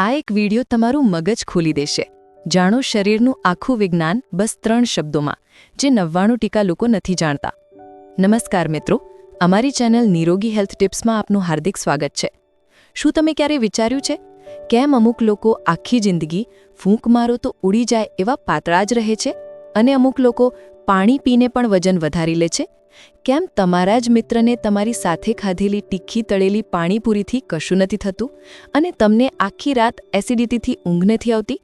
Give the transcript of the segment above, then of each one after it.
આ એક વીડિયો તમારું મગજ ખોલી દેશે. જાણો, શરીરનું આખું વિજ્ઞાન બસ ત્રણ શબ્દોમાં, જે નવ્વાણું ટીકા લોકો નથી જાણતા. નમસ્કાર મિત્રો, અમારી ચેનલ નિરોગી હેલ્થ ટિપ્સમાં આપનું હાર્દિક સ્વાગત છે. શું તમે ક્યારે વિચાર્યું છે? કેમ અમુક લોકો આખી જિંદગી ફૂંક મારો તો ઉડી જાય એવા પાતળા જ રહે છે? અને અમુક લોકો પાણી પીને પણ વજન વધારી લે છે? કેમ તમારા જ મિત્રને તમારી સાથે ખાધેલી તીખી તળેલી પાણીપુરીથી કશું નથી થતું અને તમને આખી રાત એસિડિટીથી ઊંઘ નથી આવતી?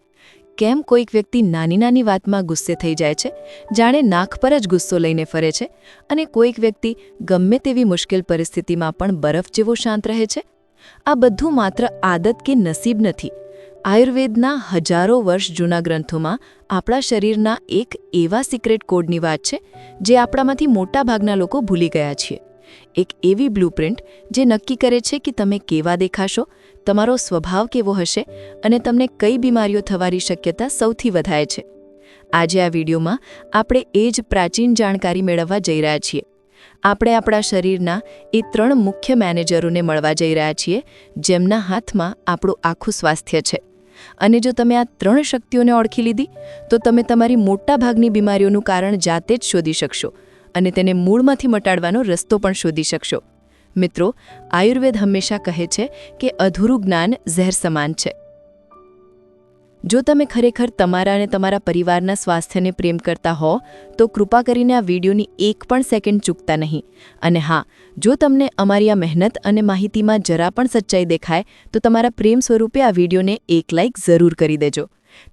કેમ કોઈક વ્યક્તિ નાની નાની વાતમાં ગુસ્સે થઈ જાય છે, જાણે નાક પર જ ગુસ્સો લઈને ફરે છે અને કોઈક વ્યક્તિ ગમે તેવી મુશ્કેલ પરિસ્થિતિમાં પણ બરફ જેવો શાંત રહે છે? આ બધું માત્ર આદત કે નસીબ નથી. આયુર્વેદના હજારો વર્ષ જૂના ગ્રંથોમાં આપણા શરીરના એક એવા સિક્રેટ કોડની વાત છે, જે આપણામાંથી મોટાભાગના લોકો ભૂલી ગયા છીએ. એક એવી બ્લુપ્રિન્ટ જે નક્કી કરે છે કે તમે કેવા દેખાશો, તમારો સ્વભાવ કેવો હશે અને તમને કઈ બીમારીઓ થવાની શક્યતા સૌથી વધારે છે. આજે આ વિડીયોમાં આપણે એ જ પ્રાચીન જાણકારી મેળવવા જઈ રહ્યા છીએ. આપણે આપણા શરીરના એ ત્રણ મુખ્ય મેનેજરોને મળવા જઈ રહ્યા છીએ, જેમના હાથમાં આપણું આખું સ્વાસ્થ્ય છે. અને જો તમે આ ત્રણ શક્તિઓને ઓળખી લીધી, તો તમે તમારી મોટાભાગની બીમારીઓનું કારણ જાતે જ શોધી શકશો અને તેને મૂળમાંથી મટાડવાનો રસ્તો પણ શોધી શકશો. મિત્રો, આયુર્વેદ હંમેશા કહે છે કે અધૂરું જ્ઞાન ઝેર સમાન છે. જો તમે ખરેખર તમારા અને તમારા પરિવારના સ્વાસ્થ્યને પ્રેમ કરતા હો, તો કૃપા કરીને આ વિડીયોની એક પણ સેકન્ડ ચૂકતા નહીં. અને હા, જો તમને અમારી આ મહેનત અને માહિતીમાં જરા પણ સચ્ચાઈ દેખાય, તો તમારા પ્રેમ સ્વરૂપે આ વિડીયોને એક લાઇક જરૂર કરી દેજો.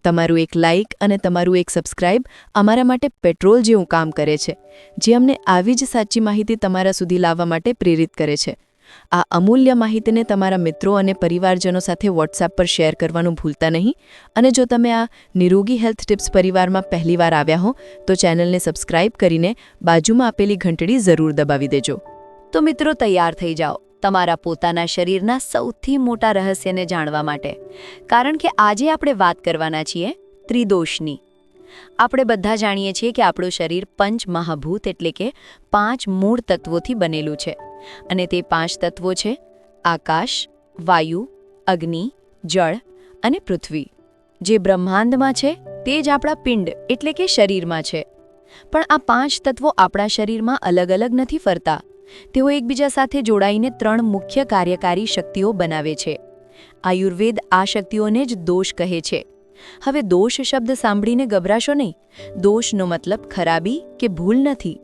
તમારું એક લાઇક અને તમારું એક સબસ્ક્રાઇબ અમારા માટે પેટ્રોલ જેવું કામ કરે છે, જે અમને આવી જ સાચી માહિતી તમારા સુધી લાવવા માટે પ્રેરિત કરે છે. આ અમૂલ્ય માહિતીને તમારા મિત્રો અને પરિવારજનો સાથે વોટ્સએપ પર શેર કરવાનું ભૂલતા નહીં. અને જો તમે આ નિરોગી હેલ્થ ટિપ્સ પરિવારમાં પહેલીવાર આવ્યા હો, તો ચેનલને સબસ્ક્રાઇબ કરીને બાજુમાં આપેલી ઘંટડી જરૂર દબાવી દેજો. તો મિત્રો, તૈયાર થઈ જાઓ તમારા પોતાના શરીરના સૌથી મોટા રહસ્યને જાણવા માટે. કારણ કે આજે આપણે વાત કરવાના છીએ ત્રિદોષની. આપણે બધા જાણીએ છીએ કે આપણું શરીર પંચ મહાભૂત એટલે કે પાંચ મૂળ તત્વોથી બનેલું છે. અને તે પાંચ તત્વો છે, આકાશ, વાયુ, અગ્નિ, જળ અને પૃથ્વી. જે બ્રહ્માંડમાં છે, તે જ આપણા પિંડ એટલે કે શરીરમાં છે. પણ આ પાંચ તત્વો આપણા શરીરમાં અલગ અલગ નથી ફરતા. તેઓ એકબીજા સાથે જોડાઈને ત્રણ મુખ્ય કાર્યકારી શક્તિઓ બનાવે છે. આયુર્વેદ આ શક્તિઓને જ દોષ કહે છે. હવે દોષ શબ્દ સાંભળીને ગભરાશો નહીં. દોષનો મતલબ ખરાબી કે ભૂલ નથી.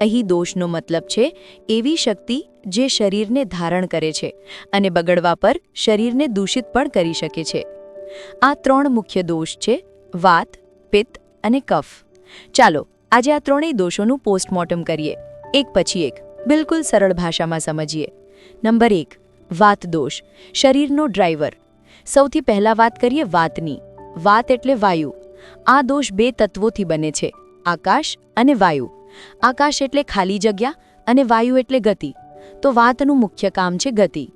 અહીં દોષનો મતલબ છે એવી શક્તિ જે શરીરને ધારણ કરે છે અને બગડવા પર શરીરને દૂષિત પણ કરી શકે છે. આ ત્રણ મુખ્ય દોષ છે વાત, પિત્ત અને કફ. ચાલો, આજે આ ત્રણેય દોષોનું પોસ્ટમોર્ટમ કરીએ. એક પછી એક, બિલકુલ સરળ ભાષામાં સમજીએ. નંબર એક વાત દોષ શરીરનો ડ્રાઈવર. સૌથી પહેલા વાત કરીએ વાતની. વાત એટલે વાયુ. આ દોષ બે તત્વોથી બને છે, આકાશ અને વાયુ. આકાશ એટલે ખાલી જગ્યા અને વાયુ એટલે ગતિ. તો વાતનું મુખ્ય કામ છે ગતિ.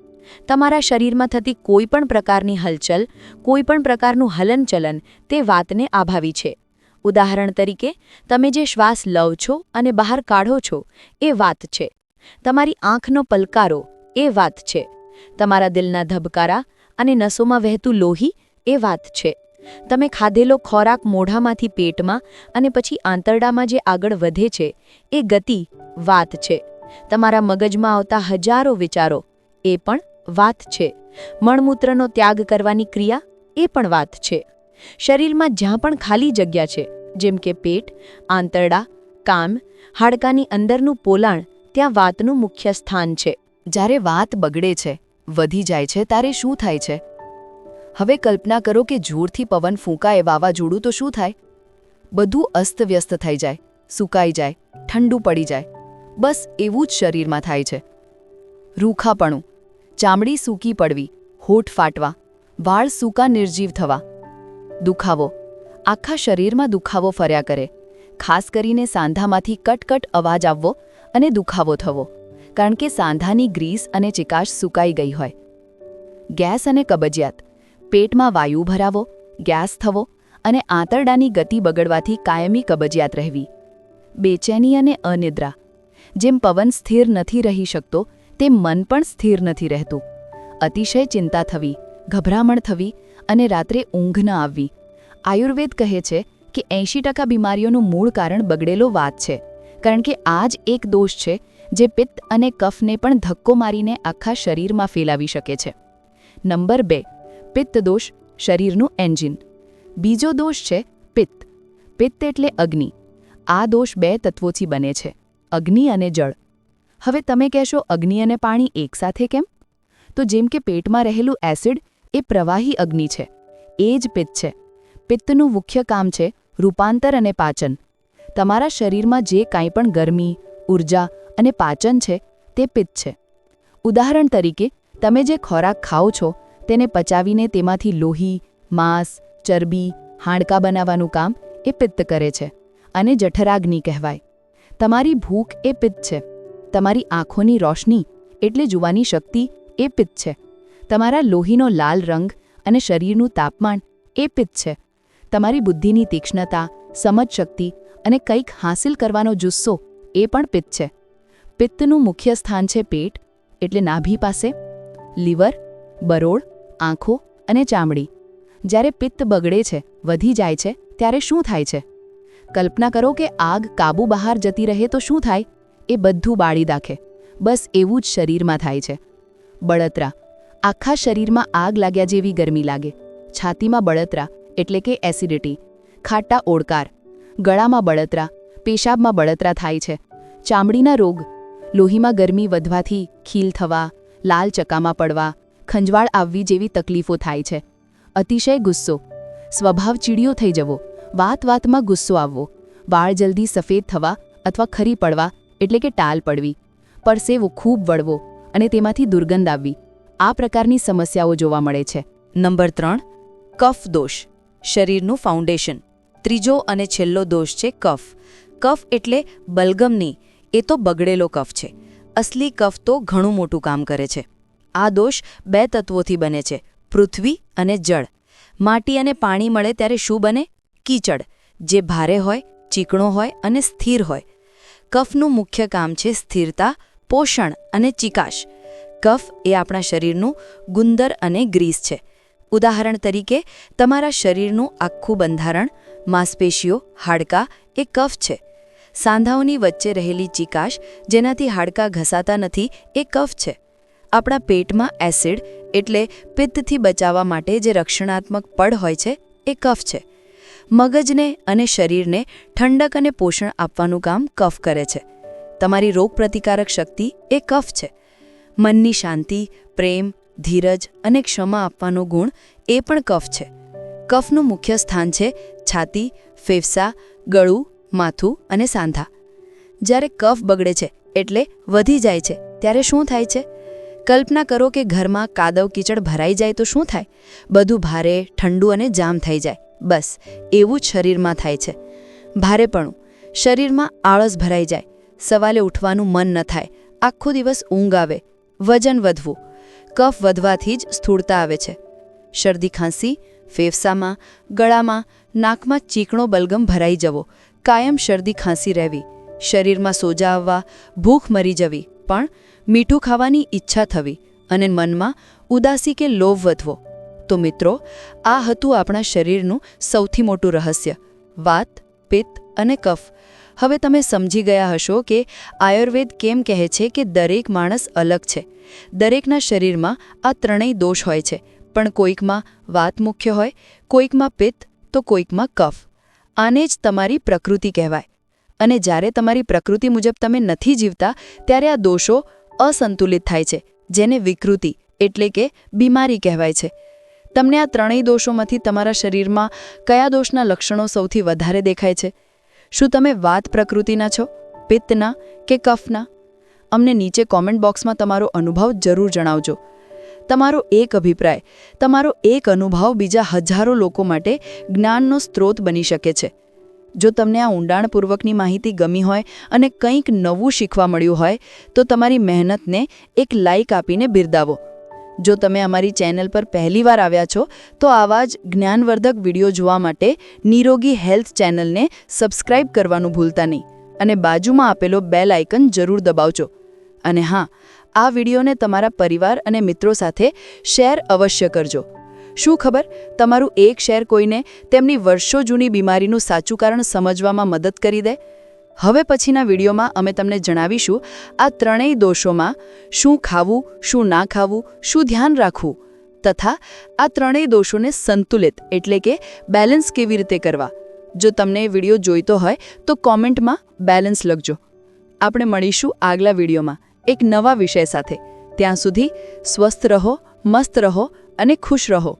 તમારા શરીરમાં થતી કોઈ પણ પ્રકારની હલચલ, કોઈ પણ પ્રકારનું હલનચલન તે વાતને આભાવી છે. ઉદાહરણ તરીકે, તમે જે શ્વાસ લવ છો અને બહાર કાઢો છો, એ વાત છે. તમારી આંખનો પલકારો, એ વાત છે. તમારા દિલના ધબકારા અને નસોમાં વહેતું લોહી, એ વાત છે. તમે ખાધેલો ખોરાક મોઢામાંથી પેટમાં અને પછી આંતરડામાં જે આગળ વધે છે, એ ગતિ, વાત છે. તમારા મગજમાં આવતા હજારો વિચારો, એ પણ વાત છે. મણમૂત્રનો ત્યાગ કરવાની ક્રિયા, એ પણ વાત છે. શરીરમાં જ્યાં પણ ખાલી જગ્યા છે, જેમ કે પેટ, આંતરડા કામ હાડકાની અંદરનું પોલાણ, ત્યાં વાતનું મુખ્ય સ્થાન છે. જ્યારે વાત બગડે છે, વધી જાય છે, ત્યારે શું થાય છે? હવે કલ્પના કરો કે જોરથી પવન ફૂંકાય વાવાઝોડું તો શું થાય? બધું અસ્તવ્યસ્ત થઈ જાય, સુકાઈ જાય, ઠંડુ પડી જાય. બસ એવું જ શરીરમાં થાય છે. રૂખાપણું, ચામડી સૂકી પડવી, હોઠ ફાટવા, વાળ સૂકા નિર્જીવ થવા. દુખાવો, આખા શરીરમાં દુખાવો ફર્યા કરે. ખાસ કરીને સાંધામાંથી કટકટ અવાજ આવવો અને દુખાવો થવો, કારણ કે સાંધાની ગ્રીસ અને ચિકાશ સુકાઈ ગઈ હોય. ગેસ અને કબજિયાત પેટમાં વાયુ ભરાવો, ગેસ થવો અને આંતરડાની ગતિ બગડવાથી કાયમી કબજિયાત રહેવી. બેચેની અને અનિદ્રા. જેમ પવન સ્થિર નથી રહી શકતો, તેમ મન પણ સ્થિર નથી રહેતું. અતિશય ચિંતા થવી, ગભરામણ થવી અને રાત્રે ઊંઘ ન આવવી. આયુર્વેદ કહે છે કે એંશી ટકા બીમારીઓનું મૂળ કારણ બગડેલો વાત છે, કારણ કે આ જ એક દોષ છે જે પિત્ત અને કફને પણ ધક્કો મારીને આખા શરીરમાં ફેલાવી શકે છે. નંબર બે. પિત્ત દોષ શરીરનું એન્જિન. બીજો દોષ છે પિત્ત. પિત્ત એટલે અગ્નિ. આ દોષ બે તત્વોથી બને છે. અગ્નિ અને જળ. હવે તમે કહેશો અગ્નિ અને પાણી એકસાથે કેમ? તો જેમ કે પેટમાં રહેલું એસિડ એ પ્રવાહી અગ્નિ છે. એ જ પિત્ત છે. પિત્તનું મુખ્ય કામ છે રૂપાંતર અને પાચન. તમારા શરીરમાં જે કાંઈ પણ ગરમી, ઊર્જા અને પાચન છે તે પિત્ત છે. ઉદાહરણ તરીકે, તમે જે ખોરાક ખાઓ છો તેને પચાવીને તેમાંથી લોહી, માંસ, ચરબી, હાડકાં બનાવવાનું કામ એ પિત્ત કરે છે અને જઠરાગ્નિ કહેવાય. તમારી ભૂખ એ પિત્ત છે. તમારી આંખોની રોશની એટલે જોવાની શક્તિ એ પિત્ત છે. તમારા લોહીનો લાલ રંગ અને શરીરનું તાપમાન એ પિત્ત છે. તમારી બુદ્ધિની તીક્ષ્ણતા સમજશક્તિ અને કંઈક હાંસિલ કરવાનો જુસ્સો એ પણ પિત્ત છે. પિત્તનું મુખ્ય સ્થાન છે પેટ, એટલે નાભી પાસે, લીવર, બરોળ આંખો અને ચામડી. જ્યારે પિત્ત બગડે છે, વધી જાય છે, ત્યારે શું થાય છે? કલ્પના કરો કે આગ કાબુ બહાર જતી રહે તો શું થાય? એ બધું બાળી દાખે બસ એવું જ શરીરમાં થાય છે. બળતરા. આખા શરીરમાં આગ લાગ્યા જેવી ગરમી લાગે. છાતીમાં બળતરા, એટલે કે એસિડિટી. ખાટા ઓડકાર. ગળામાં બળતરા. પેશાબમાં બળતરા થાય છે. ચામડીના રોગ. લોહીમાં ગરમી વધવાથી ખીલ થવા, લાલ ચકામાં પડવા ખંજવાળ આવવી જેવી તકલીફો થાય છે. અતિશય ગુસ્સો. સ્વભાવ ચીડિયો થઈ જવો. વાત વાતમાં ગુસ્સો આવવો. વાળ જલ્દી સફેદ થવા અથવા ખરી પડવા એટલે કે ટાલ પડવી. પરસેવો ખૂબ વળવો અને તેમાંથી દુર્ગંધ આવવી. આ પ્રકારની સમસ્યાઓ જોવા મળે છે. નંબર ત્રણ, કફ દોષ. શરીરનું ફાઉન્ડેશન. ત્રીજો અને છેલ્લો દોષ છે કફ. કફ એટલે બલગમની એ તો બગડેલો કફ છે. અસલી કફ તો ઘણું મોટું કામ કરે છે. આ દોષ બે તત્વોથી બને છે, પૃથ્વી અને જળ. માટી અને પાણી મળે ત્યારે શું બને? કીચડ, જે ભારે હોય, ચીકણો હોય અને સ્થિર હોય. કફનું મુખ્ય કામ છે સ્થિરતા, પોષણ અને ચિકાશ. કફ એ આપણા શરીરનું ગુંદર અને ગ્રીસ છે. ઉદાહરણ તરીકે, તમારા શરીરનું આખું બંધારણ, માંસપેશીઓ, હાડકાં એ કફ છે. સાંધાઓની વચ્ચે રહેલી ચિકાશ, જેનાથી હાડકાં ઘસાતા નથી, એ કફ છે. આપણા પેટમાં એસિડ, એટલે પિત્તથી બચાવવા માટે જે રક્ષણાત્મક પડ હોય છે, એ કફ છે. મગજને અને શરીરને ઠંડક અને પોષણ આપવાનું કામ કફ કરે છે. તમારી રોગપ્રતિકારક શક્તિ એ કફ છે. મનની શાંતિ, પ્રેમ, ધીરજ અને ક્ષમા આપવાનો ગુણ એ પણ કફ છે. કફનું મુખ્ય સ્થાન છે છાતી, ફેફસા, ગળું, માથું અને સાંધા. જ્યારે કફ બગડે છે, એટલે વધી જાય છે, ત્યારે શું થાય છે? કલ્પના કરો કે ઘરમાં કાદવ કીચડ ભરાઈ જાય તો શું થાય? બધું ભારે, ઠંડુ અને જામ થઈ જાય. બસ, એવું જ શરીરમાં થાય છે. ભારેપણું. શરીરમાં આળસ ભરાઈ જાય. સવાલે ઉઠવાનું મન ન થાય. આખો દિવસ ઊંઘ આવે. વજન વધવું. કફ વધવાથી જ સ્થૂળતા આવે છે. શરદી ખાંસી, ફેફસામાં, ગળામાં, નાકમાં ચીકણો બલગમ ભરાઈ જવો. કાયમ શરદી ખાંસી રહેવી. શરીરમાં સોજા આવવા, ભૂખ મરી જવી. પણ મીઠું ખાવાની ઈચ્છા થવી અને મનમાં ઉદાસી કે લોભ વધવો. તો મિત્રો, આ હતું આપણા શરીરનું સૌથી મોટું રહસ્ય. વાત, પિત્ત અને કફ. હવે તમે સમજી ગયા હશો કે આયુર્વેદ કેમ કહે છે કે દરેક માણસ અલગ છે. દરેકના શરીરમાં આ ત્રણેય દોષ હોય છે. પણ કોઈકમાં વાત મુખ્ય હોય, કોઈકમાં પિત્ત, તો કોઈકમાં કફ. આને જ તમારી પ્રકૃતિ કહેવાય. અને જ્યારે તમારી પ્રકૃતિ મુજબ તમે નથી જીવતા, ત્યારે આ દોષો અસંતુલિત થાય છે, જેને વિકૃતિ એટલે કે બીમારી કહેવાય છે. તમને આ ત્રણેય દોષોમાંથી તમારા શરીરમાં કયા દોષના લક્ષણો સૌથી વધારે દેખાય છે? શું તમે વાત પ્રકૃતિના છો, પિત્તના કે કફના? અમને નીચે કોમેન્ટ બોક્સમાં તમારો અનુભવ જરૂર જણાવજો. તમારો એક અભિપ્રાય, તમારો એક અનુભવ બીજા હજારો લોકો માટે જ્ઞાનનો સ્ત્રોત બની શકે છે. જો તમને આ ઊંડાણપૂર્વકની માહિતી ગમી હોય અને કંઈક નવું શીખવા મળ્યું હોય, તો તમારી મહેનતને એક લાઇક આપીને બિરદાવો. જો તમે અમારી ચેનલ પર પહેલીવાર આવ્યા છો, તો આવા જ જ્ઞાનવર્ધક વીડિયો જોવા માટે નિરોગી હેલ્થ ચેનલને સબસ્ક્રાઇબ કરવાનું ભૂલતા નહીં અને બાજુમાં આપેલો બેલ આઇકન જરૂર દબાવજો. અને હા, આ વિડીયોને તમારા પરિવાર અને મિત્રો સાથે શેર અવશ્ય કરજો. શું ખબર? તમારું એક શેર કોઈને તેમની વર્ષો જૂની બીમારીનું સાચું કારણ સમજવામાં મદદ કરી દે? હવે પછીના વિડીયોમાં અમે તમને જણાવીશું આ ત્રણેય દોષોમાં શું ખાવું, શું ના ખાવું, શું ધ્યાન રાખવું, તથા આ ત્રણેય દોષોને સંતુલિત એટલે કે બેલેન્સ કેવી રીતે કરવા. જો તમને વીડિયો જોઈતો હોય તો કોમેન્ટમાં બેલેન્સ લખજો. આપણે મળીશું આગલા વિડીયોમાં એક નવા વિષય સાથે. ત્યાં સુધી સ્વસ્થ રહો, મસ્ત રહો અને ખુશ રહો.